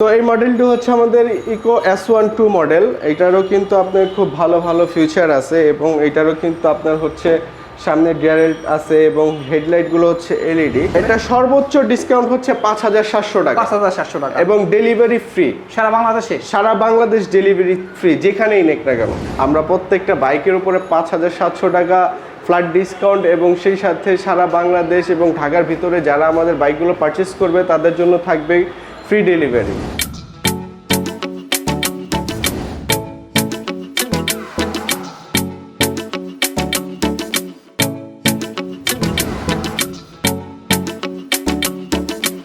তো এই মডেলটি হচ্ছে আমাদের eco S one two model এটারও কিন্তু আপনার খুব ভালো ভালো ফিউচার আছে এবং এটারও কিন্তু আপনার হচ্ছে সামনে ডিআরএল আছে এবং হেডলাইটগুলো হচ্ছে এলইডি এটা সর্বোচ্চ ডিসকাউন্ট হচ্ছে পাঁচ হাজার সাতশো টাকা। পাঁচ হাজার সাতশো টাকা। এবং ডেলিভারি ফ্রি সারা বাংলাদেশে? সারা বাংলাদেশ ডেলিভারি ফ্রি যেখানেই নেক না কেন। আমরা প্রত্যেকটা বাইকের উপরে পাঁচ হাজার সাতশো টাকা ফ্ল্যাট ডিসকাউন্ট এবং সেই সাথে সারা বাংলাদেশ এবং ঢাকার ভিতরে যারা আমাদের বাইকগুলো পারচেস করবে তাদের জন্য থাকবে ফ্রি ডেলিভারি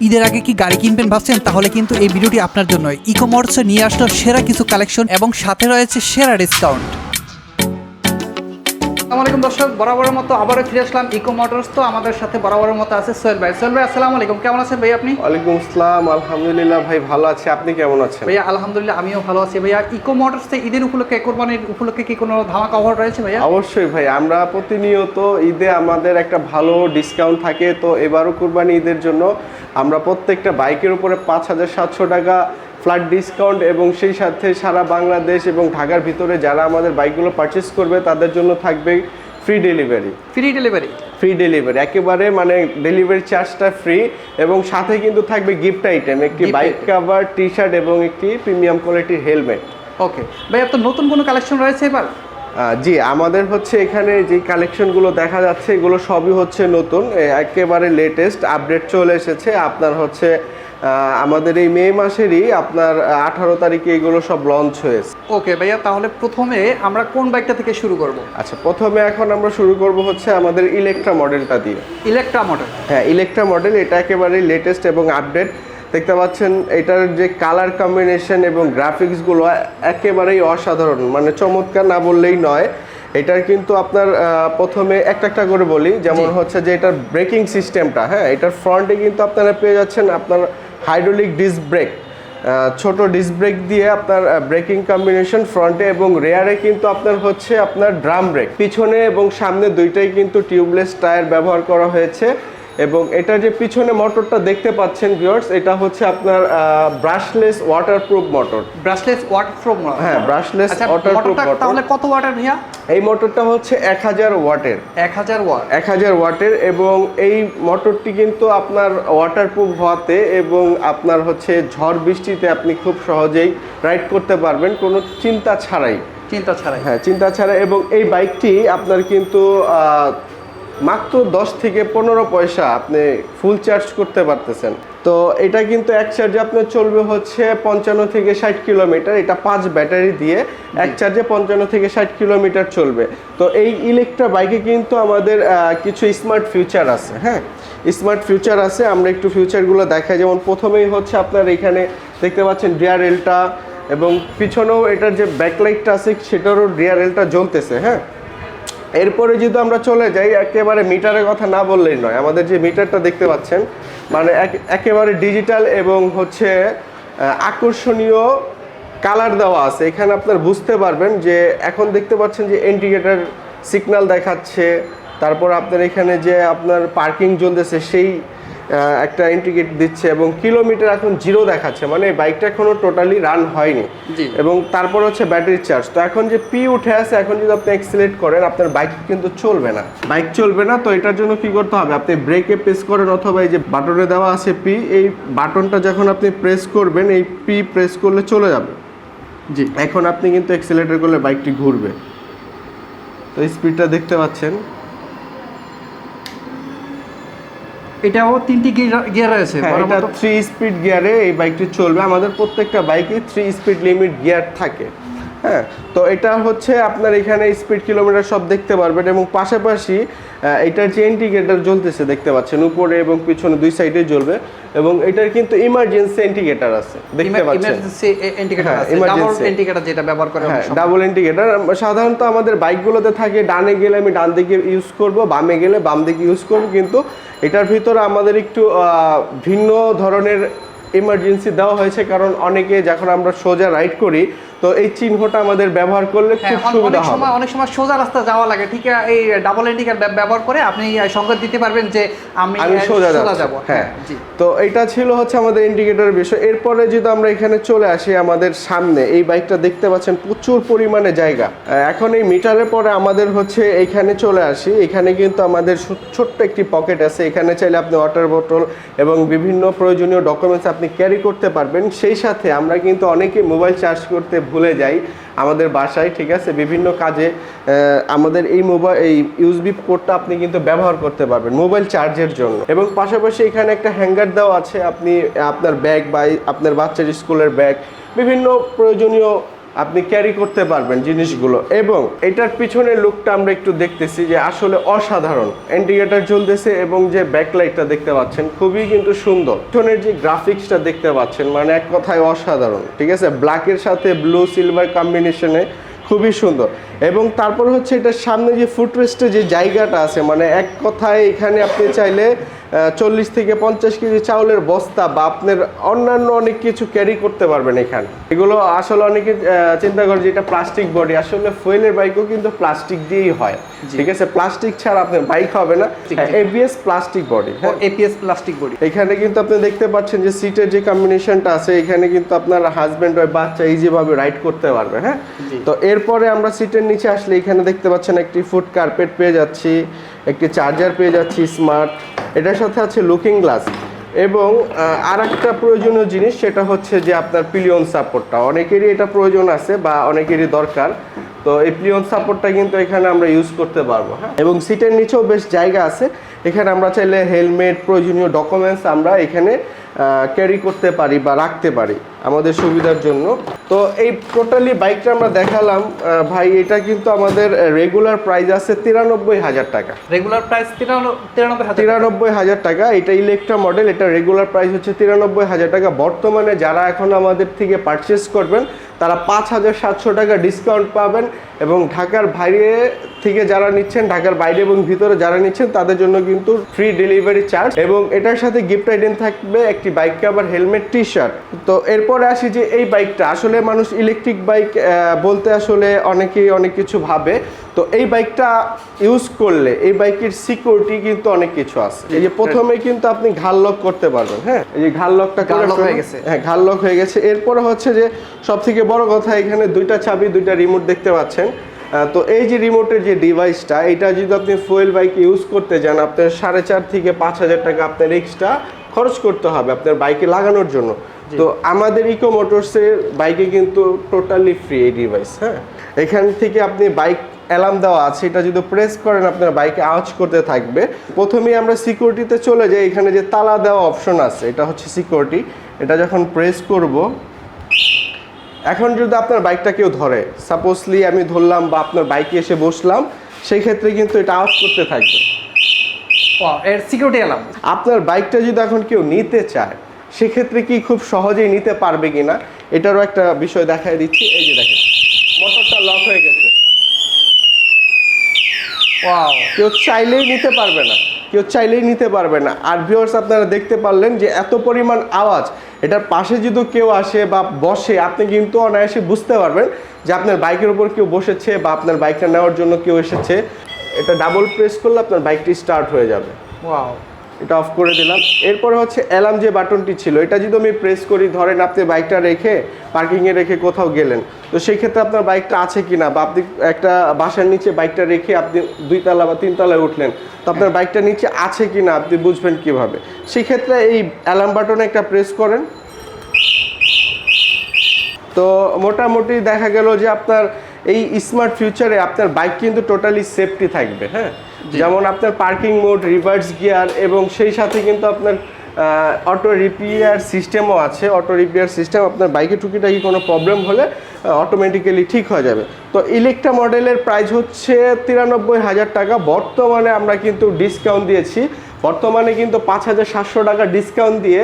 ঈদের আগে কি গাড়ি কিনবেন ভাবছেন? তাহলে কিন্তু এই ভিডিওটি আপনার জন্য ই কমার্সে নিয়ে আসলো সেরা কিছু কালেকশন এবং সাথে রয়েছে সেরা ডিসকাউন্ট আসসালামু আলাইকুম দর্শক বরাবরের মতো আবারও ফিরে আসলাম ইকো মোটরস। তো আমাদের সাথে বরাবরের মতো আছে সোহেল ভাই। সোহেল ভাই আসসালামু আলাইকুম। কেমন আছেন ভাই আপনি? ওয়ালাইকুম আসসালাম আলহামদুলিল্লাহ ভাই ভালো আছি। আপনি কেমন আছেন? ভাইয়া আলহামদুলিল্লাহ আমিও ভালো আছি। ভাইয়া ইকো মোটরসে ঈদের উপলক্ষে কোরবানির উপলক্ষে কি কোনো ধামাকা অফার রয়েছে ভাইয়া? অবশ্যই ভাই আমরা প্রতিনিয়ত ঈদে আমাদের একটা ভালো ডিসকাউন্ট থাকে। তো এবারও কুরবানি ঈদের জন্য আমরা প্রত্যেকটা বাইকের উপরে পাঁচ হাজার সাতশো টাকা ফ্ল্যাট ডিসকাউন্ট এবং সেই সাথে সারা বাংলাদেশ এবং ঢাকার ভিতরে যারা আমাদের বাইকগুলো পারচেস করবে তাদের জন্য থাকবে free delivery free delivery free delivery একেবারে মানে ডেলিভারি চার্জটা ফ্রি এবং সাথে কিন্তু থাকবে গিফট আইটেম একটি বাইক কাভার টি শার্ট এবং একটি প্রিমিয়াম কোয়ালিটির হেলমেট ওকে ভাই আপনার নতুন কোনো কালেকশন রয়েছে এবার? জি আমাদের হচ্ছে এখানে যে কালেকশনগুলো দেখা যাচ্ছে এগুলো সবই হচ্ছে নতুন একেবারে লেটেস্ট আপডেট চলে এসেছে। আপনার হচ্ছে আমাদের এই মে মাসেরই আপনার আঠারো তারিখে এগুলো সব লঞ্চ হয়েছে। ওকে ভাইয়া তাহলে প্রথমে আমরা কোন বাইকটা থেকে শুরু করব? আচ্ছা প্রথমে এখন আমরা শুরু করব হচ্ছে আমাদের ইলেকট্রা মডেলটা দিয়ে। ইলেকট্রা মডেল হ্যাঁ ইলেকট্রা মডেল এটা একেবারে লেটেস্ট এবং আপডেট দেখতে পাচ্ছেন এটার যে কালার কম্বিনেশন এবং গ্রাফিক্সগুলো একেবারেই অসাধারণ। মানে চমৎকার না বললেই নয় এটার কিন্তু আপনার প্রথমে একটা একটা করে বলি। যেমন হচ্ছে যে এটার ব্রেকিং সিস্টেমটা হ্যাঁ এটার ফ্রন্টে কিন্তু আপনারা পেয়ে যাচ্ছেন আপনার হাইড্রোলিক ডিস্ক ব্রেক। ছোট ডিস্ক ব্রেক দিয়ে আপনার ব্রেকিং কম্বিনেশন ফ্রন্টে এবং রেয়ারে কিন্তু আপনার হচ্ছে আপনার ড্রাম ব্রেক। পিছনে এবং সামনে দুইটাই কিন্তু টিউবলেস টায়ার ব্যবহার করা হয়েছে। এবং এটা যে পিছনে মোটরটা দেখতে পাচ্ছেন ভিউয়ার্স এটা হচ্ছে আপনার brushless waterproof motor brushless waterproof হ্যাঁ, ব্রাশলেস আচ্ছা মোটর তাহলে কত ওয়াটের ভাইয়া? এই মোটরটা হচ্ছে এক হাজার ওয়াটের। এক হাজার ওয়াট। এক হাজার ওয়াটের এবং এই মোটরটি কিন্তু আপনার ওয়াটারপ্রুফ হওয়াতে এবং আপনার হচ্ছে ঝড় বৃষ্টিতে আপনি খুব সহজেই রাইড করতে পারবেন কোনো চিন্তা ছাড়াই। চিন্তা ছাড়াই। হ্যাঁ চিন্তা ছাড়া এবং এই বাইকটি আপনার কিন্তু আহ, মাত্র দশ থেকে পনেরো পয়সা আপনি ফুল চার্জ করতে পারতেছেন। তো এটা কিন্তু এক চার্জে আপনার চলবে হচ্ছে পঞ্চান্ন থেকে ষাট কিলোমিটার এটা পাঁচ ব্যাটারি দিয়ে এক চার্জে পঞ্চান্ন থেকে ষাট কিলোমিটার চলবে। তো এই ইলেকট্রা বাইকে কিন্তু আমাদের কিছু স্মার্ট ফিউচার আছে হ্যাঁ? স্মার্ট ফিউচার আছে আমরা একটু ফিউচারগুলো দেখাই। যেমন প্রথমেই হচ্ছে আপনার এখানে দেখতে পাচ্ছেন ডিআরএলটা এবং পিছনেও এটার যে ব্যাকলাইটটা আছে সেটারও ডিআরএলটা জ্বলতেছে হ্যাঁ? এরপরে যদি আমরা চলে যাই, একেবারে মিটারের কথা না বললেই নয়। আমাদের যে মিটারটা দেখতে পাচ্ছেন মানে এক- একেবারে ডিজিটাল এবং হচ্ছে আকর্ষণীয় কালার দেওয়া আছে। এখানে আপনার বুঝতে পারবেন যে এখন দেখতে পাচ্ছেন যে ইন্ডিকেটার সিগন্যাল দেখাচ্ছে, তারপর আপনার এখানে যে আপনার পার্কিং জ্বলতেছে সেই একটা ইন্ডিকেট দিচ্ছে এবং কিলোমিটার এখন জিরো দেখাচ্ছে। মানে বাইকটা এখনও টোটালি রান হয়নি। এবং তারপর হচ্ছে ব্যাটারি চার্জ তো এখন যে পি উঠে আছে এখন যদি আপনি অ্যাক্সিলেট করেন আপনার বাইক কিন্তু চলবে না। বাইক চলবে না তো এটার জন্য কি করতে হবে? আপনি ব্রেকে প্রেস করেন অথবা এই যে বাটনে দেওয়া আছে পি এই বাটনটা যখন আপনি প্রেস করবেন এই পি প্রেস করলে চলে যাবে। জি। এখন আপনি কিন্তু অ্যাক্সিলেটর করলে বাইকটি ঘুরবে। তো স্পিডটা দেখতে পাচ্ছেন। এটাও তিনটি গিয়ার রয়েছে। হ্যাঁ এটা থ্রি স্পিড গিয়ারে এই বাইকটি চলবে। আমাদের প্রত্যেকটা বাইকে থ্রি স্পিড লিমিট গিয়ার থাকে। হ্যাঁ তো এটা হচ্ছে আপনার এখানে স্পিড কিলোমিটার সব দেখতে পারবেন এবং পাশাপাশি এটার যে ইন্ডিকেটার জ্বলতেছে দেখতে পাচ্ছেন উপরে এবং পিছনে দুই সাইডে জ্বলবে এবং এটার কিন্তু ইমার্জেন্সি ইন্ডিকেটার আছে। দেখতে পাচ্ছেন? indicator হ্যাঁ, indicator যেটা ব্যবহার করে হ্যাঁ ডাবল ইন্ডিকেটার সাধারণত আমাদের বাইকগুলোতে থাকে ডানে গেলে আমি ডান দিকে ইউজ করব বামে গেলে বাম দিকে ইউজ করব কিন্তু এটার ভিতরে আমাদের একটু ভিন্ন ধরনের ইমার্জেন্সি দেওয়া হয়েছে, কারণ অনেকে যখন আমরা সোজা রাইড করি তো এই চিহ্নটা আমাদের ব্যবহার করলে হ্যাঁ খুব সুবিধা হবে। সময় অনেক সময় সোজা রাস্তা যাওয়া লাগে। ঠিক আছে, এই ডাবল ইন্ডিকেট ব্যবহার করে আপনি সংকেত দিতে পারবেন যে আমি আমি সোজা। যাব। হ্যাঁ। জি। তো এটা ছিল হচ্ছে আমাদের ইন্ডিকেটরের বিষয়। এরপরে যদি আমরা এখানে চলে আসি আমাদের সামনে এই বাইকটা দেখতে পাচ্ছেন প্রচুর পরিমাণে জায়গা। এখন এই মিটারের পরে আমাদের হচ্ছে এইখানে চলে আসি। এখানে কিন্তু আমাদের ছোট্ট একটি পকেট আছে। এখানে চাইলে আপনি ওয়াটার বোতল এবং বিভিন্ন প্রয়োজনীয় ডকুমেন্টস আপনি ক্যারি করতে পারবেন। সেই সাথে আমরা কিন্তু অনেকে মোবাইল চার্জ করতে ভুলে যাই, আমাদের বাসায়, ঠিক আছে? বিভিন্ন কাজে আমাদের এই মোবাইল এই ইউজবি পোর্টটা আপনি কিন্তু ব্যবহার করতে পারবেন, মোবাইল চার্জের জন্য। এবং পাশাপাশি এখানে একটা হ্যাঙ্গার দেওয়া আছে, আপনি আপনার ব্যাগ বা আপনার বাচ্চার স্কুলের ব্যাগ, বিভিন্ন প্রয়োজনীয় আপনি ক্যারি করতে পারবেন জিনিসগুলো। এবং এটার পিছনের লুকটা আমরা একটু দেখতেছি যে আসলে অসাধারণ। ইন্ডিকেটার জ্বলতেছে এবং যে ব্যাকলাইটটা দেখতে পাচ্ছেন, খুবই কিন্তু সুন্দর। পিছনের যে গ্রাফিক্সটা দেখতে পাচ্ছেন মানে এক কথায় অসাধারণ, ঠিক আছে? ব্ল্যাকের সাথে ব্লু সিলভার কম্বিনেশনে খুবই সুন্দর। এবং তারপর হচ্ছে এটার সামনে যে ফুটরেস্টে যে জায়গাটা আছে মানে এক কথায় এখানে আপনি চাইলে চল্লিশ থেকে পঞ্চাশ কেজি চাউলের বস্তা বা আপনার অন্যান্য অনেক কিছু ক্যারি করতে পারবেন এখানে। এগুলো আসলে অনেকে চিন্তা করে যে এটা প্লাস্টিক বডি আসলে ফুয়েলের বাইকও কিন্তু প্লাস্টিক দিয়েই হয়। ঠিক আছে? প্লাস্টিক ছাড়া আপনার বাইক হবে না। এবিএস প্লাস্টিক বডি হ্যাঁ? এপিএস প্লাস্টিক বডি এখানে কিন্তু আপনি দেখতে পাচ্ছেন যে সিটের যে কম্বিনেশনটা আছে এখানে কিন্তু আপনার হাজব্যান্ড ওই বাচ্চা ইজিভাবে রাইড করতে পারবে হ্যাঁ? তো এরপরে আমরা সিটের নিচে আসলে এখানে দেখতে পাচ্ছেন একটি ফুড কার্পেট পেয়ে যাচ্ছি। একটি চার্জার পেয়ে যাচ্ছি স্মার্ট এটার সাথে আছে লুকিং গ্লাস এবং আর একটা প্রয়োজনীয় জিনিস, সেটা হচ্ছে যে আপনার পিলিয়ন সাপোর্টটা অনেকেরই এটা প্রয়োজন আছে বা অনেকেরই দরকার। তো এই পিলিয়ন সাপোর্টটা কিন্তু এখানে আমরা ইউজ করতে পারব হ্যাঁ? এবং সিটের নিচেও বেশ জায়গা আছে। এখানে আমরা চাইলে হেলমেট প্রয়োজনীয় ডকুমেন্টস আমরা এখানে ক্যারি করতে পারি বা রাখতে পারি আমাদের সুবিধার জন্য। তো এই টোটালি বাইকটা আমরা দেখালাম ভাই এটা কিন্তু আমাদের রেগুলার প্রাইস আছে তিরানব্বই হাজার টাকা। রেগুলার প্রাইস তিরানব্বই হাজার তিরানব্বই হাজার টাকা এটা ইলেকট্রা মডেল এটা রেগুলার প্রাইস হচ্ছে তিরানব্বই হাজার টাকা। বর্তমানে যারা এখন আমাদের থেকে পারচেস করবেন তারা পাঁচ হাজার সাতশো টাকা ডিসকাউন্ট পাবেন এবং ঢাকার বাইরে থেকে যারা নিচ্ছেন ঢাকার বাইরে এবং ভিতরে যারা নিচ্ছেন তাদের জন্য কিন্তু ফ্রি ডেলিভারি চার্জ এবং এটার সাথে গিফট আইটেম থাকবে একটি bike cover helmet T shirt তো এরপরে আসি যে এই বাইকটা আসলে মানুষ ইলেকট্রিক বাইক বলতে আসলে অনেকেই অনেক কিছু ভাবে। তো এই বাইকটা ইউজ করলে এই বাইকের সিকিউরিটি কিন্তু অনেক কিছু আছে। এই যে প্রথমে কিন্তু আপনি ঘাল লক করতে পারবেন হ্যাঁ? এই যে ঘাল লকটা ঘাল করে হয়ে গেছে। হ্যাঁ ঘাল লক হয়ে গেছে। এরপরে হচ্ছে যে সব থেকে বড় কথা এখানে দুইটা চাবি দুইটা রিমোট দেখতে পাচ্ছেন। তো এই যে রিমোটের যে ডিভাইসটা এটা যদি আপনি ফুয়েল বাইক ইউজ করতে যান আপনার সাড়ে চার থেকে পাঁচ হাজার টাকা আপনার এক্সট্রা খরচ করতে হবে আপনার বাইকে লাগানোর জন্য। তো আমাদের ইকো মোটরসের বাইকে কিন্তু টোটালি ফ্রি এই ডিভাইস হ্যাঁ? এখান থেকে আপনি বাইক অ্যালার্ম দেওয়া আছে এটা যদি প্রেস করেন আপনার বাইকে আওয়াজ করতে থাকবে। প্রথমেই আমরা সিকিউরিটিতে চলে যাই এখানে যে তালা দেওয়া অপশন আছে এটা হচ্ছে সিকিউরিটি এটা যখন প্রেস করব এখন যদি আপনার বাইকটা কেউ ধরে সাপোজলি আমি ধরলাম বা আপনার বাইকে এসে বসলাম সেই ক্ষেত্রে কিন্তু এটা আওয়াজ করতে থাকবে। এর সিকিউরিটি এলাম আপনার বাইকটা যদি এখন কেউ নিতে চায় সেক্ষেত্রে কি খুব সহজেই নিতে পারবে কিনা এটারও একটা বিষয় দেখাই দিচ্ছি। এই যে দেখেন মোটরটা লক হয়ে গেছে। কেউ চাইলেই নিতে পারবে না কেউ চাইলেই নিতে পারবে না। আর ভিউয়ার্স আপনারা দেখতে পারলেন যে এত পরিমাণ আওয়াজ এটার পাশে যদি কেউ আসে বা বসে আপনি কিন্তু অনায়াসে বুঝতে পারবেন যে আপনার বাইকের উপর কেউ বসেছে বা আপনার বাইকটা নেওয়ার জন্য কেউ এসেছে। এটা ডাবল প্রেস করলে আপনার বাইকটি স্টার্ট হয়ে যাবে। ওয়াও এটা অফ করে দিলাম। এরপরে হচ্ছে অ্যালার্ম যে বাটনটি ছিল এটা যদি আমি প্রেস করি ধরেন আপনি বাইকটা রেখে পার্কিংয়ে রেখে কোথাও গেলেন তো সেই ক্ষেত্রে আপনার বাইকটা আছে কি না বা আপনি একটা বাসার নিচে বাইকটা রেখে আপনি দুই তলা বা তিন তলায় উঠলেন তো আপনার বাইকটা নিচে আছে কি না আপনি বুঝবেন কীভাবে? সেই ক্ষেত্রে এই অ্যালার্ম বাটনে একটা প্রেস করেন। তো মোটামুটি দেখা গেল যে আপনার এই স্মার্ট ফিউচারে আপনার বাইক কিন্তু টোটালি সেফটি থাকবে হ্যাঁ? যেমন আপনার পার্কিং মোড রিভার্স গিয়ার এবং সেই সাথে কিন্তু আপনার অটো রিপেয়ার সিস্টেমও আছে। অটো রিপেয়ার সিস্টেম আপনার বাইকে টুকিটাকি কোনো প্রবলেম হলে অটোমেটিক্যালি ঠিক হয়ে যাবে। তো ইলেকট্রা মডেলের প্রাইস হচ্ছে তিরানব্বই হাজার টাকা। বর্তমানে আমরা কিন্তু ডিসকাউন্ট দিয়েছি বর্তমানে কিন্তু পাঁচ হাজার সাতশো টাকা ডিসকাউন্ট দিয়ে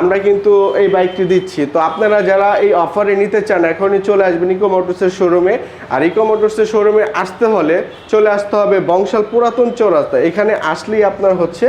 আমরা কিন্তু এই বাইকটি দিচ্ছি। তো আপনারা যারা এই অফারে নিতে চান, এখনই চলে আসবেন ইকো মোটরসের শোরুমে আর ইকো মোটরসের শোরুমে আসতে হলে চলে আসতে হবে বংশাল পুরাতন চৌরাস্তা। এখানে আসলেই আপনার হচ্ছে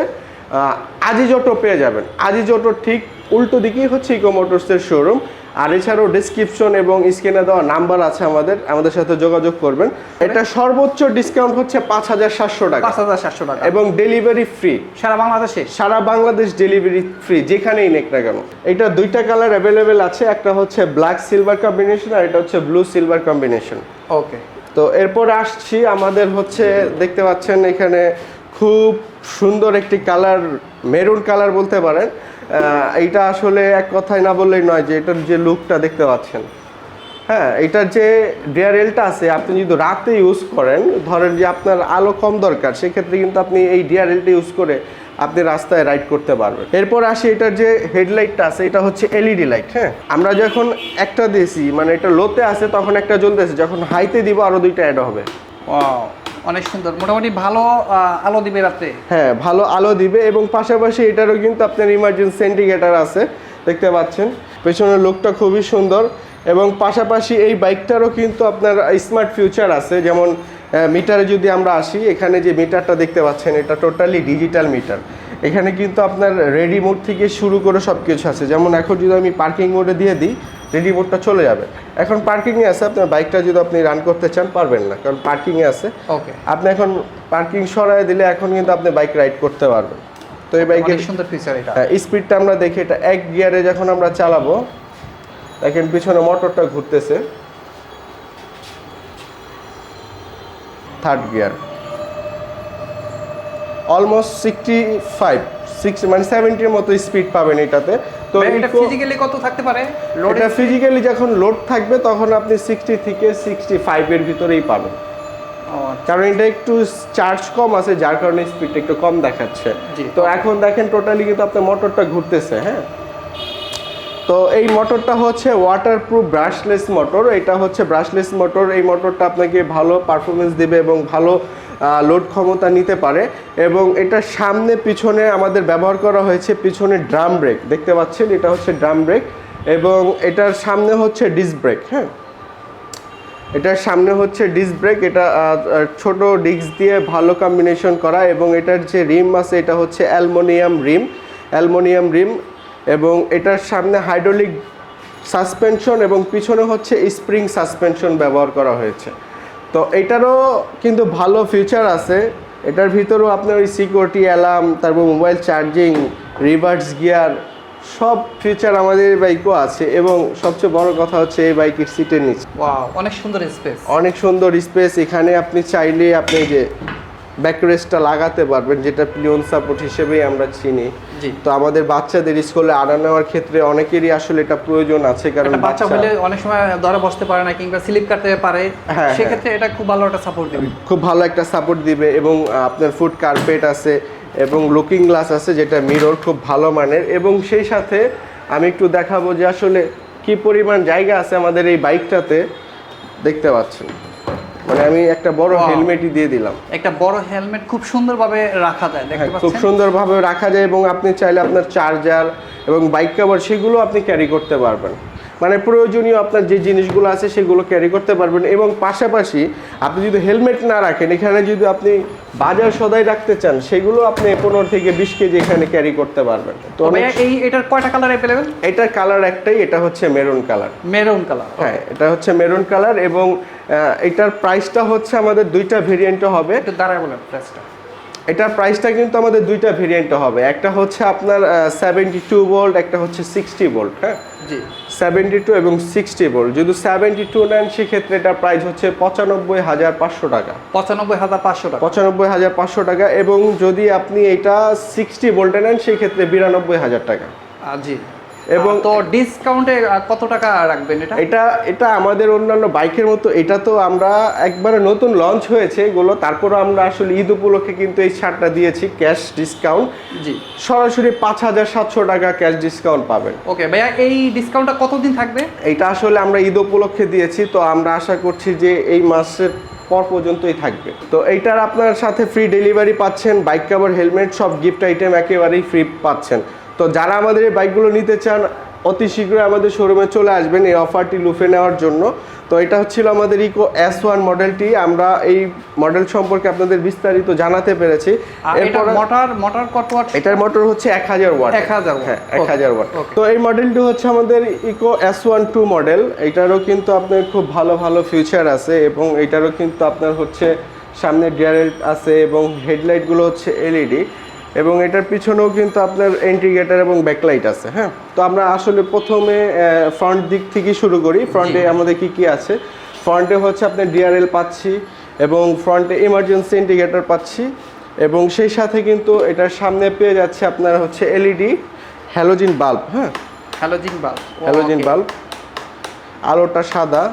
আজিজ অটো পেয়ে যাবেন। আজিজ অটো ঠিক উল্টো দিকেই হচ্ছে ইকো মোটরসের শোরুম আর এছাড়াও ডিসক্রিপশন এবং স্ক্রিনে দেওয়া নাম্বার আছে আমাদের আমাদের সাথে যোগাযোগ করবেন। এটা সর্বোচ্চ ডিসকাউন্ট হচ্ছে পাঁচ হাজার সাতশো টাকা। পাঁচ হাজার সাতশো টাকা। এবং ডেলিভারি ফ্রি সারা বাংলাদেশে? সারা বাংলাদেশ ডেলিভারি ফ্রি যেখানেই নেক না কেন। এটা দুইটা কালার অ্যাভেলেবেল আছে একটা হচ্ছে ব্ল্যাক সিলভার কম্বিনেশন আর এটা হচ্ছে ব্লু সিলভার কম্বিনেশন ওকে তো এরপর আসছি আমাদের হচ্ছে দেখতে পাচ্ছেন এখানে খুব সুন্দর একটি কালার মেরুন কালার বলতে পারেন। এইটা আসলে এক কথায় না বললেই নয় যে এটার যে লুকটা দেখতে পাচ্ছেন। হ্যাঁ এটার যে ডিআরএলটা আছে আপনি যদি রাতে ইউজ করেন ধরেন যে আপনার আলো কম দরকার সেক্ষেত্রে কিন্তু আপনি এই ডিআরএলটা ইউজ করে আপনি রাস্তায় রাইড করতে পারবেন। এরপর আসি এটার যে হেডলাইটটা আছে এটা হচ্ছে এলইডি লাইট হ্যাঁ। আমরা যখন একটা দিয়েছি মানে এটা লোতে আছে তখন একটা জ্বলতেছে যখন হাইতে দিব আরও দুইটা অ্যাড হবে। Wow, অনেক সুন্দর। মোটামুটি ভালো আলো দিবে রাতে। হ্যাঁ ভালো আলো দিবে এবং পাশাপাশি এটারও কিন্তু আপনার ইমার্জেন্সি ইন্ডিকেটার আছে, দেখতে পাচ্ছেন। পেছনের লুকটা খুবই সুন্দর এবং পাশাপাশি এই বাইকটারও কিন্তু আপনার স্মার্ট ফিউচার আছে। যেমন মিটারে যদি আমরা আসি, এখানে যে মিটারটা দেখতে পাচ্ছেন, এটা টোটালি ডিজিটাল মিটার এখানে কিন্তু আপনার রেডি মোড থেকে শুরু করে সব কিছু আছে। যেমন এখন যদি আমি পার্কিং মোডে দিয়ে দিই রেডি মোডটা চলে যাবে। এখন পার্কিংয়ে আছে আপনার বাইকটা যদি আপনি রান করতে চান পারবেন না কারণ পার্কিংয়ে আছে। ওকে আপনি এখন পার্কিং সরায় দিলে এখন কিন্তু আপনি বাইক রাইড করতে পারবেন। তো এই বাইকের সুন্দর ফিচার এটা। স্পিডটা আমরা দেখি এটা এক গিয়ারে যখন আমরা চালাবো দেখেন পিছনে মোটরটা ঘুরতেছে। Third gear almost sixty five six মানে সেভেন্টির মতো স্পিড পাবেন এটাতে। তো এটা ফিজিক্যালি কত থাকতে পারে? এটা ফিজিক্যালি যখন লোড থাকবে তখন আপনি সিক্সটি থেকে সিক্সটি ফাইভের ভিতরেই পাবেন। কারণ এটা একটু চার্জ কম আছে যার কারণে স্পিডটা একটু কম দেখাচ্ছে। তো এখন দেখেন টোটালি কিন্তু আপনার মোটরটা ঘুরতেছে হ্যাঁ? তো এই মোটরটা হচ্ছে ওয়াটারপ্রুফ ব্রাশলেস মোটর এটা হচ্ছে ব্রাশলেস মোটর এই মোটরটা আপনাকে ভালো পারফরমেন্স দেবে এবং ভালো লোড ক্ষমতা নিতে পারে এবং এটার সামনে পিছনে আমাদের ব্যবহার করা হয়েছে পিছনে ড্রাম ব্রেক দেখতে পাচ্ছেন? এটা হচ্ছে ড্রাম ব্রেক এবং এটার সামনে হচ্ছে ডিস্ক ব্রেক হ্যাঁ? এটার সামনে হচ্ছে ডিস্ক ব্রেক এটা ছোট ডিস্ক দিয়ে ভালো কম্বিনেশন করা এবং এটার যে রিম আছে, এটা হচ্ছে অ্যালমোনিয়াম রিম অ্যালমোনিয়াম রিম এবং এটার সামনে হাইড্রোলিক সাসপেনশন এবং পিছনে হচ্ছে স্প্রিং সাসপেনশন ব্যবহার করা হয়েছে। তো এটারও কিন্তু ভালো ফিচার আছে। এটার ভিতরেও আপনার ওই সিকিউরিটি অ্যালার্ম তারপর মোবাইল চার্জিং রিভার্স গিয়ার সব ফিচার আমাদের এই বাইকও আছে এবং সবচেয়ে বড় কথা হচ্ছে এই বাইকের সিটের নিচে। অনেক সুন্দর স্পেস অনেক সুন্দর স্পেস এখানে আপনি চাইলে আপনি যে ব্যাকরেসটা লাগাতে পারবেন যেটা পিলিয়ন সাপোর্ট হিসেবেই আমরা চিনি। তো আমাদের বাচ্চাদের স্কুলে আড়া নেওয়ার ক্ষেত্রে অনেকেরই আসলে এটা প্রয়োজন আছে কারণ বাচ্চা হলে অনেক সময় ধরে বসতে পারে না কিংবা স্লিপ কাটতে পারে। হ্যাঁ, সেক্ষেত্রে এটা খুব ভালো একটা সাপোর্ট দেবে। খুব ভালো একটা সাপোর্ট দিবে এবং আপনার ফুড কার্পেট আছে এবং লুকিং গ্লাস আছে যেটা মিরর খুব ভালো মানের। এবং সেই সাথে আমি একটু দেখাবো যে আসলে কি পরিমাণ জায়গা আছে আমাদের এই বাইকটাতে দেখতে পাচ্ছেন। মানে আমি একটা বড় হেলমেটই দিয়ে দিলাম। একটা বড় হেলমেট খুব সুন্দরভাবে রাখা যায় দেখতে হ্যাঁ, খুব সুন্দরভাবে রাখা যায় এবং আপনি চাইলে আপনার চার্জার এবং বাইক কভার সেগুলো আপনি ক্যারি করতে পারবেন। মানে প্রয়োজনীয় আপনার যে জিনিসগুলো আছে সেগুলো ক্যারি করতে পারবেন এবং পাশাপাশি আপনি যদি হেলমেট না রাখেন এখানে যদি আপনি বাজার সদাই রাখতে চান সেগুলো আপনি পনেরো থেকে বিশ কেজি এখানে ক্যারি করতে পারবেন। তো এই এটার কয়টা কালার অ্যাভেলেবেল এটার কালার একটাই এটা হচ্ছে মেরুন কালার মেরুন কালার হ্যাঁ এটা হচ্ছে মেরুন কালার এবং এটার প্রাইসটা হচ্ছে আমাদের দুইটা ভেরিয়েন্টও হবে। একটু দাঁড়ায় বলেন প্রাইসটা এটার প্রাইসটা কিন্তু আমাদের দুইটা ভেরিয়েন্টে হবে। একটা হচ্ছে আপনার সেভেন্টি টু ভোল্ট একটা হচ্ছে সিক্সটি ভোল্ট হ্যাঁ? জি। সেভেন্টি টু এবং সিক্সটি ভোল্ট যদি সেভেন্টি টু নেন সেক্ষেত্রে এটার প্রাইস হচ্ছে পঁচানব্বই হাজার পাঁচশো টাকা। পঁচানব্বই হাজার পাঁচশো টাকা। পঁচানব্বই হাজার পাঁচশো টাকা এবং যদি আপনি এটা সিক্সটি ভোল্টে নেন সেই ক্ষেত্রে বিরানব্বই হাজার টাকা। জি। এবং- তো ডিসকাউন্টে কত টাকা রাখবেন এটা? এটা এটা আমাদের অন্যান্য বাইকের মতো এটা তো আমরা একবারে নতুন লঞ্চ হয়েছে এগুলো তারপরে আমরা আসলে ঈদ উপলক্ষে কিন্তু এই ছাড়টা দিয়েছি ক্যাশ ডিসকাউন্ট জি। সরাসরি পাঁচ হাজার সাতশো টাকা ক্যাশ ডিসকাউন্ট পাবেন। ওকে ভাইয়া এই ডিসকাউন্টটা কতদিন থাকবে? এইটা আসলে আমরা ঈদ উপলক্ষে দিয়েছি তো আমরা আশা করছি যে এই মাসের পর পর্যন্তই থাকবে। তো এইটার আপনার সাথে ফ্রি ডেলিভারি পাচ্ছেন বাইক কাভার হেলমেট সব গিফট আইটেম একেবারেই ফ্রি পাচ্ছেন। তো যারা আমাদের এই বাইকগুলো নিতে চান অতি শীঘ্রই আমাদের শোরুমে চলে আসবেন এই অফারটি লুফে নেওয়ার জন্য। তো এটা হচ্ছিল আমাদের ইকো এস ওয়ান মডেলটি আমরা এই মডেল সম্পর্কে আপনাদের বিস্তারিত জানাতে পেরেছি। এরপরে মোটর মোটর কত ওয়াট? এটার মোটর হচ্ছে এক হাজার ওয়াট। 1000 watt। হ্যাঁ এক হাজার ওয়াট। তো এই মডেলটি হচ্ছে আমাদের eco S one two model এটারও কিন্তু আপনার খুব ভালো ভালো ফিউচার আছে এবং এটারও কিন্তু আপনার হচ্ছে সামনে ডিআরএল আছে এবং হেডলাইটগুলো হচ্ছে এলইডি এবং এটার পিছনেও কিন্তু আপনার ইন্টিগ্রেটার এবং ব্যাকলাইট আছে হ্যাঁ? তো আমরা আসলে প্রথমে ফ্রন্ট দিক থেকে শুরু করি। ফ্রন্টে আমাদের কি কি আছে? ফ্রন্টে হচ্ছে আপনার ডিআরএল পাচ্ছি এবং ফ্রন্টে ইমার্জেন্সি ইন্ডিকেটর পাচ্ছি এবং সেই সাথে কিন্তু এটার সামনে পেয়ে যাচ্ছে আপনার হচ্ছে এলইডি হ্যালোজিন বাল্ব হ্যাঁ? হ্যালোজিন বাল্ব হ্যালোজিন বাল্ব আলোটা সাদা।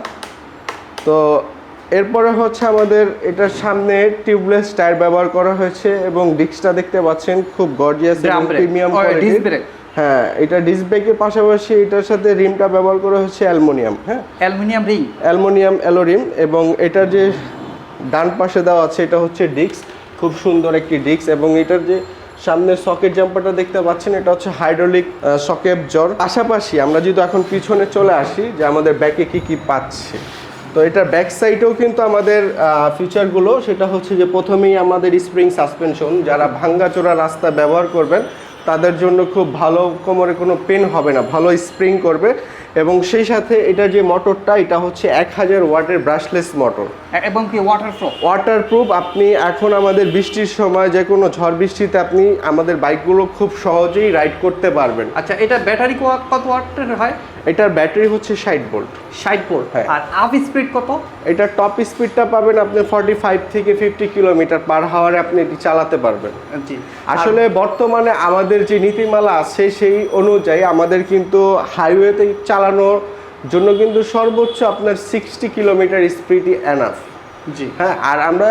তো এরপরে হচ্ছে আমাদের এটার সামনে টিউবলেস টায়ার ব্যবহার করা হয়েছে এবং ডিস্কটা দেখতে পাচ্ছেন খুব গর্জিয়াস এবং প্রিমিয়াম or disc হ্যাঁ এটা ডিস্ক ব্রেকের পাশাপাশি এটার সাথে রিমটা ব্যবহার করা হয়েছে অ্যালুমিনিয়াম হ্যাঁ? অ্যালুমিনিয়াম রিং অ্যালুমিনিয়াম অ্যালোরিম এবং এটার যে ডান পাশে দেওয়া আছে এটা হচ্ছে ডিস্ক খুব সুন্দর একটি ডিস্ক এবং এটার যে সামনের সকেট জাম্পারটা দেখতে পাচ্ছেন এটা হচ্ছে হাইড্রোলিক সকেট জ্বর। পাশাপাশি আমরা যদি এখন পিছনে চলে আসি যে আমাদের ব্যাকে কি কি পাচ্ছে। তো এটার ব্যাক সাইডেও কিন্তু আমাদের ফিচারগুলো সেটা হচ্ছে যে প্রথমেই আমাদের স্প্রিং সাসপেনশন যারা ভাঙ্গাচোরা রাস্তা ব্যবহার করবেন, তাদের জন্য খুব ভালো কোমরে কোনো পেন হবে না, ভালো স্প্রিং করবে। এবং সেই সাথে এটা যে মোটরটা এটা হচ্ছে এক হাজার ওয়াটের ব্রাশলেস মোটর এবং কি ওয়াটারপ্রুফ ওয়াটারপ্রুফ আপনি এখন আমাদের বৃষ্টির সময় যে কোনো ঝড় বৃষ্টিতে আপনি আমাদের বাইকগুলো খুব সহজেই রাইড করতে পারবেন। আচ্ছা এটা ব্যাটারি কত ওয়াটের হয়? এটার ব্যাটারি হচ্ছে ষাট ভোল্ট 60 ভোল্ট হ্যাঁ। আর আপ স্পিড কত? এটা টপ স্পিডটা পাবেন আপনি ফর্টি ফাইভ থেকে ফিফটি কিলোমিটার পার হাওয়ারে আপনি এটি চালাতে পারবেন। জি। আসলে বর্তমানে আমাদের যে নীতিমালা আছে সেই অনুযায়ী আমাদের কিন্তু হাইওয়েতে চালানোর জন্য কিন্তু সর্বোচ্চ আপনার সিক্সটি কিলোমিটার স্পিডই এনাফ জি। হ্যাঁ আর আমরা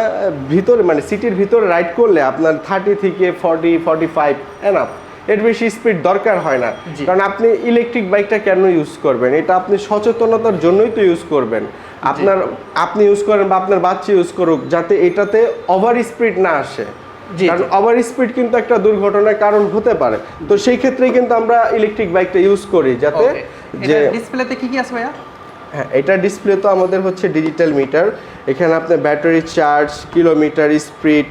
ভিতরে মানে সিটির ভিতরে রাইড করলে আপনার থার্টি থেকে ফর্টি ফর্টি ফাইভ এনাফ এর বেশি স্পিড দরকার হয় না। কারণ আপনি ইলেকট্রিক বাইকটা কেন ইউজ করবেন? এটা আপনি সচেতনতার জন্যই তো ইউজ করবেন। আপনার আপনি ইউজ করেন বা আপনার বাচ্চা ইউজ করুক যাতে এটাতে ওভার স্পিড না আসে। কারণ ওভার স্পিড কিন্তু একটা দুর্ঘটনার কারণ হতে পারে। তো সেই ক্ষেত্রেই কিন্তু আমরা ইলেকট্রিক বাইকটা ইউজ করি যাতে যে ডিসপ্লেতে কি কি আছে ভাইয়া? হ্যাঁ এটা ডিসপ্লে তো আমাদের হচ্ছে ডিজিটাল মিটার এখানে আপনার ব্যাটারি চার্জ কিলোমিটার স্পিড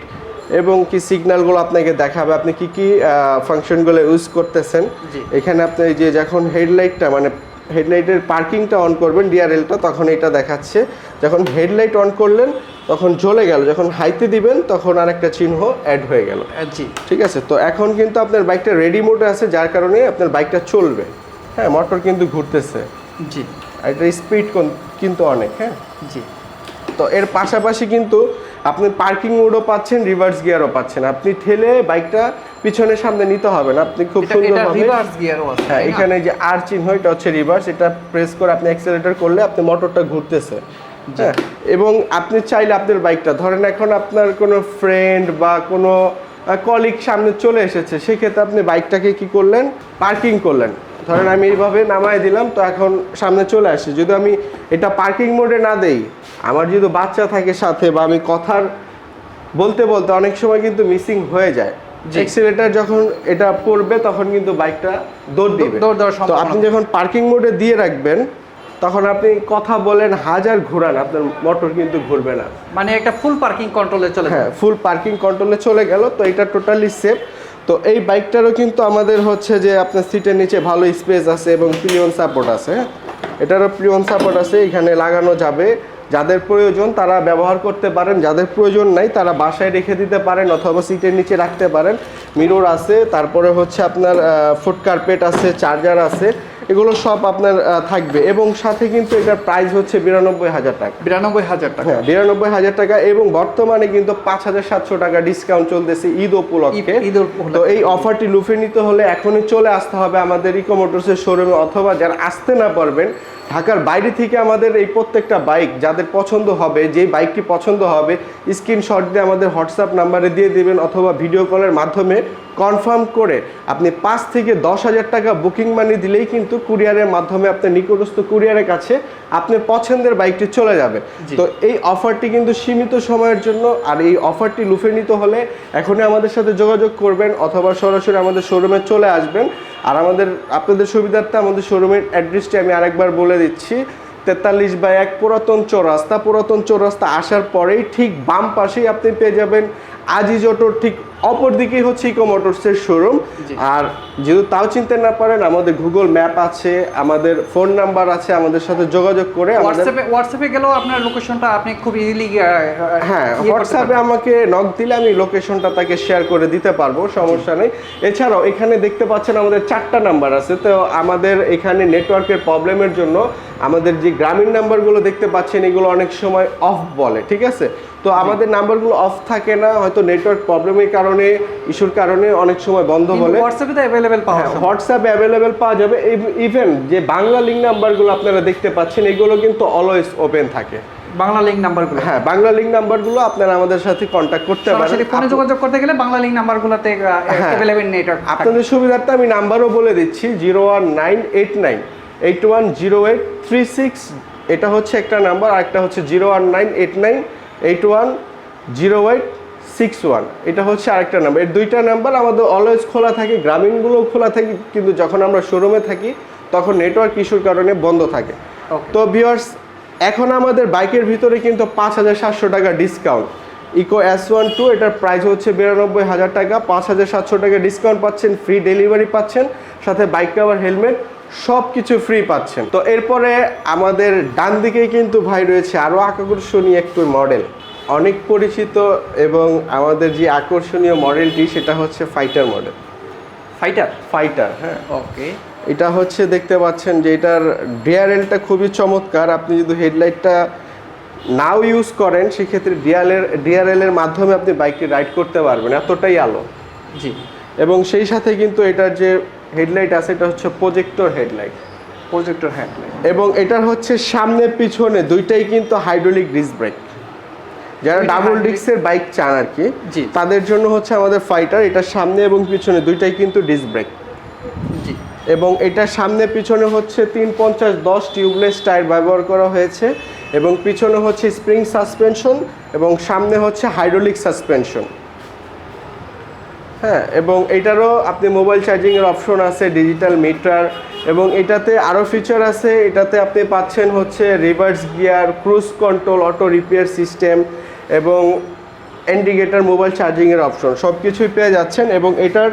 এবং কি সিগন্যালগুলো আপনাকে দেখাবে। আপনি কি কি ফাংশনগুলো ইউজ করতেছেন। এখানে আপনি যে যখন হেডলাইটটা মানে হেডলাইটের পার্কিংটা অন করবেন ডিআরএলটা তখন এটা দেখাচ্ছে। যখন হেডলাইট অন করলেন তখন জ্বলে গেল। যখন হাইতে দিবেন তখন আর একটা চিহ্ন অ্যাড হয়ে গেল। জি। ঠিক আছে? তো এখন কিন্তু আপনার বাইকটা রেডি মোডে আছে যার কারণে আপনার বাইকটা চলবে। হ্যাঁ মোটর কিন্তু ঘুরতেছে। জি। আর এটার স্পিড কিন্তু অনেক হ্যাঁ? জি। তো এর পাশাপাশি কিন্তু আপনি পার্কিং মোডও পাচ্ছেন রিভার্স গিয়ারও পাচ্ছেন। আপনি ঠেলে বাইকটা পিছনে সামনে নিতে হবে না আপনি খুব সুন্দরভাবে রিভার্স গিয়ারও আছে হ্যাঁ এখানে যে আর চিহ্ন এটা হচ্ছে রিভার্স এটা প্রেস করে আপনি অ্যাক্সেলেটর করলে আপনি মোটরটা ঘুরতেছে। হ্যাঁ এবং আপনি চাইলে আপনার বাইকটা ধরেন এখন আপনার কোনো ফ্রেন্ড বা কোনো কলিগ সামনে চলে এসেছে সেক্ষেত্রে আপনি বাইকটাকে কি করলেন? পার্কিং করলেন। ধরেন আমি এইভাবে নামায় দিলাম তো এখন সামনে চলে আসছে যদি আমি এটা পার্কিং মোডে না দেই আমার যদি বাচ্চা থাকে সাথে বা আমি কথার বলতে বলতে অনেক সময় কিন্তু মিসিং হয়ে যায়। এক্সিলেটার যখন এটা পড়বে তখন কিন্তু বাইকটা দৌড় দিবে। তো আপনি যখন পার্কিং মোডে দিয়ে রাখবেন তখন আপনি কথা বলেন হাজার ঘোরান আপনার মোটর কিন্তু ঘুরবে না। মানে একটা ফুল পার্কিং কন্ট্রোলে চলে হ্যাঁ ফুল পার্কিং কন্ট্রোলে চলে গেল তো এটা টোটালি সেফ তো এই বাইকটারও কিন্তু আমাদের হচ্ছে যে আপনার সিটের নিচে ভালো স্পেস আছে এবং প্রিয়ন সাপোর্ট আছে। এটারও প্রিয়ন সাপোর্ট আছে, এখানে লাগানো যাবে। যাদের প্রয়োজন তারা ব্যবহার করতে পারেন, যাদের প্রয়োজন নাই তারা বাসায় রেখে দিতে পারেন অথবা সিটের নিচে রাখতে পারেন। মিরর আছে, তারপরে হচ্ছে আপনার ফুট কার্পেট আছে চার্জার আছে। এগুলো সব আপনার থাকবে। এবং সাথে কিন্তু এটার প্রাইস হচ্ছে বিরানব্বই হাজার টাকা। বিরানব্বই হাজার টাকা। হ্যাঁ বিরানব্বই হাজার টাকা এবং বর্তমানে কিন্তু পাঁচ হাজার সাতশো টাকা ডিসকাউন্ট চলতেছে ঈদ উপলক্ষে। তো এই অফারটি লুফে নিতে হলে এখনই চলে আসতে হবে আমাদের ইকো মোটরসের শোরুমে অথবা যারা আসতে না পারবেন ঢাকার বাইরে থেকে আমাদের এই প্রত্যেকটা বাইক যাদের পছন্দ হবে যেই বাইকটি পছন্দ হবে স্ক্রিনশট দিয়ে আমাদের হোয়াটসঅ্যাপ নাম্বারে দিয়ে দিবেন অথবা ভিডিও কলের মাধ্যমে কনফার্ম করে আপনি পাঁচ থেকে দশ হাজার টাকা বুকিং মানি দিলেই কিন্তু কুরিয়ারের মাধ্যমে আপনার নিকটস্থ কুরিয়ারের কাছে আপনার পছন্দের বাইকটি চলে যাবে। তো এই অফারটি কিন্তু সীমিত সময়ের জন্য আর এই অফারটি লুফে নিতে হলে এখনই আমাদের সাথে যোগাযোগ করবেন অথবা সরাসরি আমাদের শোরুমে চলে আসবেন। আর আমাদের আপনাদের সুবিধার্থে আমাদের শোরুমের অ্যাড্রেসটি আমি আরেকবার বলে দিচ্ছি। তেতাল্লিশ বাই এক পুরাতন চৌরাস্তা। পুরাতন চৌরাস্তা আসার পরেই ঠিক বাম পাশেই আপনি পেয়ে যাবেন আজিজ অটোর ঠিক অপর দিকেই হচ্ছে ইকো মোটরসের শোরুম আর যেহেতু তাও চিনতে না পারেন আমাদের গুগল ম্যাপ আছে আমাদের ফোন নাম্বার আছে আমাদের সাথে যোগাযোগ করে হোয়াটসঅ্যাপে হোয়াটসঅ্যাপে গেলেও আপনার লোকেশনটা আপনি খুব ইজিলি হ্যাঁ হোয়াটসঅ্যাপে আমাকে নক দিলে আমি লোকেশনটা তাকে শেয়ার করে দিতে পারব সমস্যা নেই। এছাড়াও এখানে দেখতে পাচ্ছেন আমাদের চারটা নাম্বার আছে। তো আমাদের এখানে নেটওয়ার্কের প্রবলেমের জন্য আমাদের যে গ্রামীণ নাম্বারগুলো দেখতে পাচ্ছেন এগুলো অনেক সময় অফ বলে ঠিক আছে? তো আমাদের নাম্বারগুলো অফ থাকে না হয়তো নেটওয়ার্ক প্রবলেমের কারণে ইস্যুর কারণে অনেক সময় বন্ধ বলে হোয়াটসঅ্যাপে তো অ্যাভেলেবেল পাওয়া যায় হোয়াটসঅ্যাপে অ্যাভেলেবেল পাওয়া যাবে। ইভেন যে বাংলা লিঙ্ক নাম্বারগুলো আপনারা দেখতে পাচ্ছেন এগুলো কিন্তু অলওয়েজ ওপেন থাকে। বাংলা লিঙ্ক নাম্বারগুলো হ্যাঁ বাংলা লিঙ্ক নাম্বারগুলো আপনারা আমাদের সাথে কন্ট্যাক্ট করতে পারেন। সরাসরি ফোনে যোগাযোগ করতে গেলে বাংলা লিঙ্ক নাম্বারগুলোতে। অ্যাভেলেবল নেটওয়ার্ক আপনাদের সুবিধার্থে আমি নাম্বারও বলে দিচ্ছি zero one nine eight nine eight one zero eight three six এটা হচ্ছে একটা নাম্বার আর একটা হচ্ছে zero one nine eight nine eight one zero eight six one এটা হচ্ছে আরেকটা নাম্বার এই দুইটা নাম্বার আমাদের অলওয়েজ খোলা থাকে গ্রামীণগুলোও খোলা থাকে কিন্তু যখন আমরা শোরুমে থাকি তখন নেটওয়ার্ক ইস্যুর কারণে বন্ধ থাকে। তো ভিউয়ার্স এখন আমাদের বাইকের ভিতরে কিন্তু পাঁচ হাজার সাতশো টাকা discount eco S one two এটার প্রাইস হচ্ছে বিরানব্বই হাজার টাকা। পাঁচ হাজার সাতশো টাকা ডিসকাউন্ট পাচ্ছেন ফ্রি ডেলিভারি পাচ্ছেন সাথে বাইক কাভার হেলমেট সব কিছু ফ্রি পাচ্ছেন। তো এরপরে আমাদের ডান দিকেই কিন্তু ভাই রয়েছে আরও আকর্ষণীয় একটু মডেল অনেক পরিচিত এবং আমাদের যে আকর্ষণীয় মডেলটি সেটা হচ্ছে ফাইটার মডেল ফাইটার ফাইটার হ্যাঁ। ওকে এটা হচ্ছে দেখতে পাচ্ছেন যে এটার ডিআরএলটা খুবই চমৎকার। আপনি যদি হেডলাইটটা নাও ইউজ করেন সেক্ষেত্রে ডিআরএল ডিআরএলের মাধ্যমে আপনি বাইকটি রাইড করতে পারবেন। এতটাই আলো। জি। এবং সেই সাথে কিন্তু এটার যে হেডলাইট আছে এটা হচ্ছে প্রজেক্টর হেডলাইট প্রজেক্টর হেডলাইট এবং এটার হচ্ছে সামনে পিছনে দুইটাই কিন্তু হাইড্রোলিক ডিস্ক ব্রেক যারা ডাবল ডিস্কের বাইক চান আর কি জি। তাদের জন্য হচ্ছে আমাদের ফাইটার এটার সামনে এবং পিছনে দুইটাই কিন্তু ডিস্ক ব্রেক জি। এবং এটা সামনে পিছনে হচ্ছে তিন পঞ্চাশ দশ টিউবলেস টায়ার ব্যবহার করা হয়েছে এবং পিছনে হচ্ছে স্প্রিং সাসপেনশন এবং সামনে হচ্ছে হাইড্রোলিক সাসপেনশন হ্যাঁ এবং এটারও আপনি মোবাইল চার্জিংয়ের অপশন আছে ডিজিটাল মিটার এবং এটাতে আরও ফিচার আছে এটাতে আপনি পাচ্ছেন হচ্ছে reverse gear cruise control auto repair system এবং ইন্ডিকেটার মোবাইল চার্জিংয়ের অপশন সব কিছুই পেয়ে যাচ্ছেন এবং এটার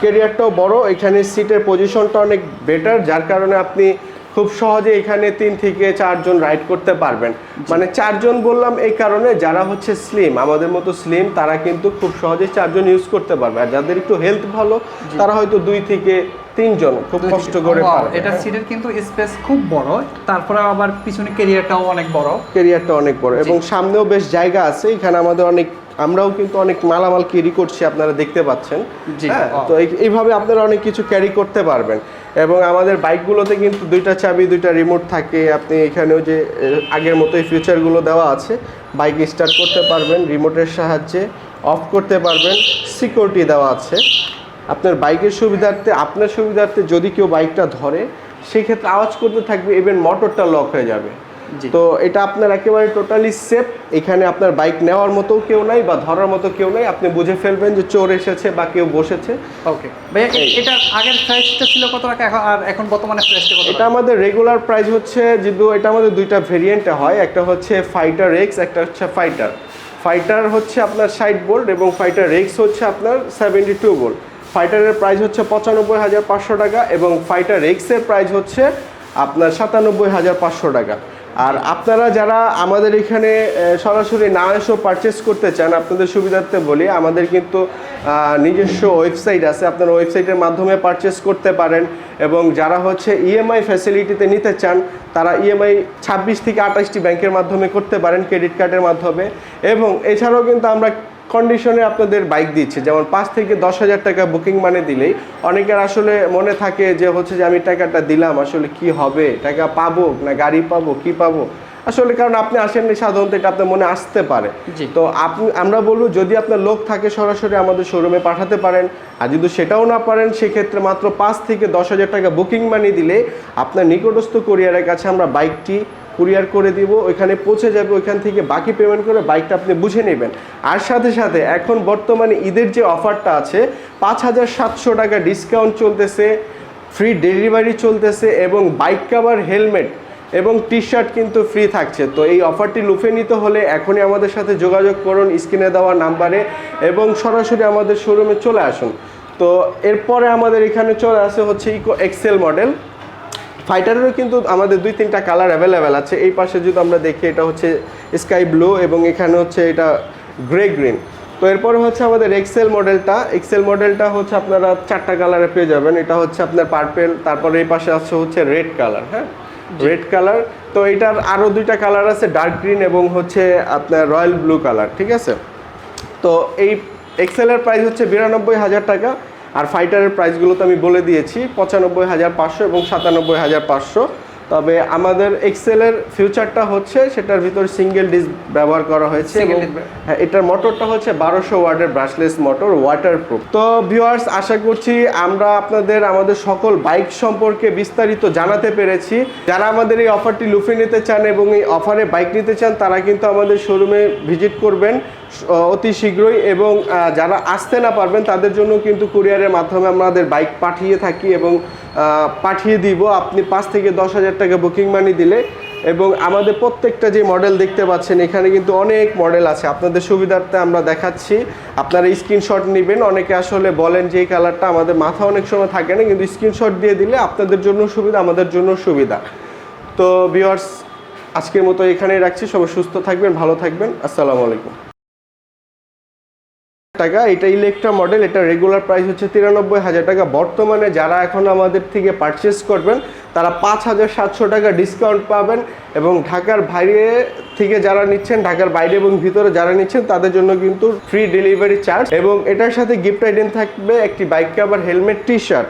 কেরিয়ারটাও বড় এখানে সিটের পজিশনটা অনেক বেটার যার কারণে আপনি খুব সহজে এখানে তিন থেকে চারজন রাইড করতে পারবেন। মানে চারজন বললাম এই কারণে যারা হচ্ছে স্লিম আমাদের মতো স্লিম তারা কিন্তু খুব সহজে চারজন ইউজ করতে পারবে। আর যাদের একটু হেলথ ভালো তারা হয়তো দুই থেকে তিনজন খুব কষ্ট করে এটা সিটের কিন্তু স্পেস খুব বড়। তারপরে আবার পিছনে কেরিয়ারটাও অনেক বড়। কেরিয়ারটা অনেক বড়। এবং সামনেও বেশ জায়গা আছে। এখানে আমাদের অনেক আমরাও কিন্তু অনেক মালামাল ক্যারি করছি আপনারা দেখতে পাচ্ছেন। হ্যাঁ তো এই- এইভাবে আপনারা অনেক কিছু ক্যারি করতে পারবেন। এবং আমাদের বাইকগুলোতে কিন্তু দুইটা চাবি দুইটা রিমোট থাকে। আপনি এখানেও যে আগের মতো এই ফিচারগুলো দেওয়া আছে। বাইক স্টার্ট করতে পারবেন রিমোটের সাহায্যে অফ করতে পারবেন সিকিউরিটি দেওয়া আছে। আপনার বাইকের সুবিধার্থে আপনার সুবিধার্থে যদি কেউ বাইকটা ধরে সেক্ষেত্রে আওয়াজ করতে থাকবে ইভেন মোটরটা লক হয়ে যাবে। তো এটা আপনার একেবারে টোটালি সেফ এখানে আপনার বাইক নেওয়ার মতো কেউ নাই বা ধরার মতো কেউ নাই। আপনি বুঝে ফেলবেন যে চোর এসেছে বা কেউ বসেছে। ওকে ভাইয়া এ- এটার আগের প্রাইসটা ছিল কত টাকা? এখন আর এখন বর্তমানে প্রাইসটা কত এটা আমাদের রেগুলার প্রাইস হচ্ছে যেহেতু এটা আমাদের দুইটা ভেরিয়েন্টে হয়। একটা হচ্ছে ফাইটার এক্স একটা হচ্ছে ফাইটার ফাইটার হচ্ছে আপনার ষাট বোল্ট এবং ফাইটার এক্স হচ্ছে আপনার সেভেন্টি টু বোল্ট ফাইটারের প্রাইস হচ্ছে পঁচানব্বই হাজার পাঁচশো টাকা এবং ফাইটার এক্সের প্রাইস হচ্ছে আপনার সাতানব্বই হাজার পাঁচশো টাকা। আর আপনারা যারা আমাদের এখানে সরাসরি না এসেও পারচেস করতে চান, আপনাদের সুবিধার্থে বলি, আমাদের কিন্তু নিজস্ব ওয়েবসাইট আছে। আপনারা ওয়েবসাইটের মাধ্যমে পারচেস করতে পারেন এবং যারা হচ্ছে ইএমআই ফ্যাসিলিটিতে নিতে চান, তারা ইএমআই ছাব্বিশ থেকে আঠাশটি ব্যাংকের মাধ্যমে করতে পারেন ক্রেডিট কার্ডের মাধ্যমে। এবং এছাড়াও কিন্তু আমরা কন্ডিশনে আপনাদের বাইক দিচ্ছে। যেমন পাঁচ থেকে দশ হাজার টাকা বুকিং মানে দিলেই অনেকের আসলে মনে থাকে যে হচ্ছে যে আমি টাকাটা দিলাম আসলে কি হবে? টাকা পাবো না গাড়ি পাবো কি পাবো? আসলে কারণ আপনি আসেননি সাধারণত এটা আপনার মনে আসতে পারে। তো আপনি আমরা বলব যদি আপনার লোক থাকে সরাসরি আমাদের শোরুমে পাঠাতে পারেন। আর যদি সেটাও না পারেন সেক্ষেত্রে মাত্র পাঁচ থেকে দশ হাজার টাকা বুকিং মানি দিলে আপনার নিকটস্থ কুরিয়ারের কাছে আমরা বাইকটি কুরিয়ার করে দিব, ওইখানে পৌঁছে যাবে, ওইখান থেকে বাকি পেমেন্ট করে বাইকটা আপনি বুঝে নেবেন। আর সাথে সাথে এখন বর্তমানে ঈদের যে অফারটা আছে, পাঁচ হাজার সাতশো টাকা ডিসকাউন্ট চলতেছে ফ্রি ডেলিভারি চলতেছে এবং বাইক কাভার হেলমেট এবং টি শার্ট কিন্তু ফ্রি থাকছে। তো এই অফারটি লুফে নিতে হলে এখনই আমাদের সাথে যোগাযোগ করুন, স্ক্রিনে দেওয়া নাম্বারে এবং সরাসরি আমাদের শোরুমে চলে আসুন। তো এরপরে আমাদের এখানে চলে আসে হচ্ছে ইকো এক্সেল মডেল ফাইটারেরও কিন্তু আমাদের দুই তিনটা কালার অ্যাভেলেবেল আছে। এই পাশে যদি আমরা দেখি এটা হচ্ছে স্কাই ব্লু এবং এখানে হচ্ছে এটা গ্রে গ্রিন তো এরপরে হচ্ছে আমাদের এক্সেল মডেলটা এক্সেল মডেলটা হচ্ছে আপনারা চারটা কালারে পেয়ে যাবেন। এটা হচ্ছে আপনার পার্পেল তারপরে এই পাশে আছে হচ্ছে রেড কালার হ্যাঁ? রেড কালার তো এটার আরও দুইটা কালার আছে ডার্ক গ্রিন এবং হচ্ছে আপনার রয়্যাল ব্লু কালার ঠিক আছে? তো এই এক্সেলের প্রাইস হচ্ছে বিরানব্বই হাজার টাকা। আর ফাইটারের প্রাইসগুলো তো আমি বলে দিয়েছি পঁচানব্বই হাজার পাঁচশো এবং সাতানব্বই হাজার পাঁচশো। তবে আমাদের এক্সেলের ফিউচারটা হচ্ছে সেটার ভিতর সিঙ্গেল ডিস্ক ব্যবহার করা হয়েছে এবং হ্যাঁ এটার মোটরটা হচ্ছে বারোশো ওয়ার্ডের ব্রাশলেস মোটর ওয়াটারপ্রুফ তো ভিউয়ার্স আশা করছি আমরা আপনাদের আমাদের সকল বাইক সম্পর্কে বিস্তারিত জানাতে পেরেছি। যারা আমাদের এই অফারটি লুফে নিতে চান এবং এই অফারে বাইক নিতে চান তারা কিন্তু আমাদের শোরুমে ভিজিট করবেন। অতি শীঘ্রই এবং যারা আসতে না পারবেন, তাদের জন্য কিন্তু কুরিয়ারের মাধ্যমে আমাদের বাইক পাঠিয়ে থাকি এবং পাঠিয়ে দিব। আপনি পাঁচ থেকে দশ হাজার টাকা বুকিং মানি দিলে এবং আমাদের প্রত্যেকটা যে মডেল দেখতে পাচ্ছেন, এখানে কিন্তু অনেক মডেল আছে। আপনাদের সুবিধার্থে আমরা দেখাচ্ছি। আপনারা স্ক্রিনশট নেবেন। অনেকে আসলে বলেন যে এই কালারটা আমাদের মাথা অনেক সময় থাকে না, কিন্তু স্ক্রিনশট দিয়ে দিলে আপনাদের জন্য সুবিধা, আমাদের জন্য সুবিধা। তো ভিউয়ার্স আজকের মতো এখানেই রাখছি। সবাই সুস্থ থাকবেন, ভালো থাকবেন। আসসালামু আলাইকুম। টাকা, এটা ইলেকট্রা মডেল এটা রেগুলার প্রাইস হচ্ছে তিরানব্বই হাজার টাকা। বর্তমানে যারা এখন আমাদের থেকে পারচেস করবেন, তারা পাঁচ হাজার সাতশো টাকা ডিসকাউন্ট পাবেন এবং ঢাকার বাইরে থেকে যারা নিচ্ছেন, ঢাকার বাইরে এবং ভিতরে যারা নিচ্ছেন, তাদের জন্য কিন্তু ফ্রি ডেলিভারি চার্জ এবং এটার সাথে গিফট আইটেম থাকবে একটি bike cover helmet T shirt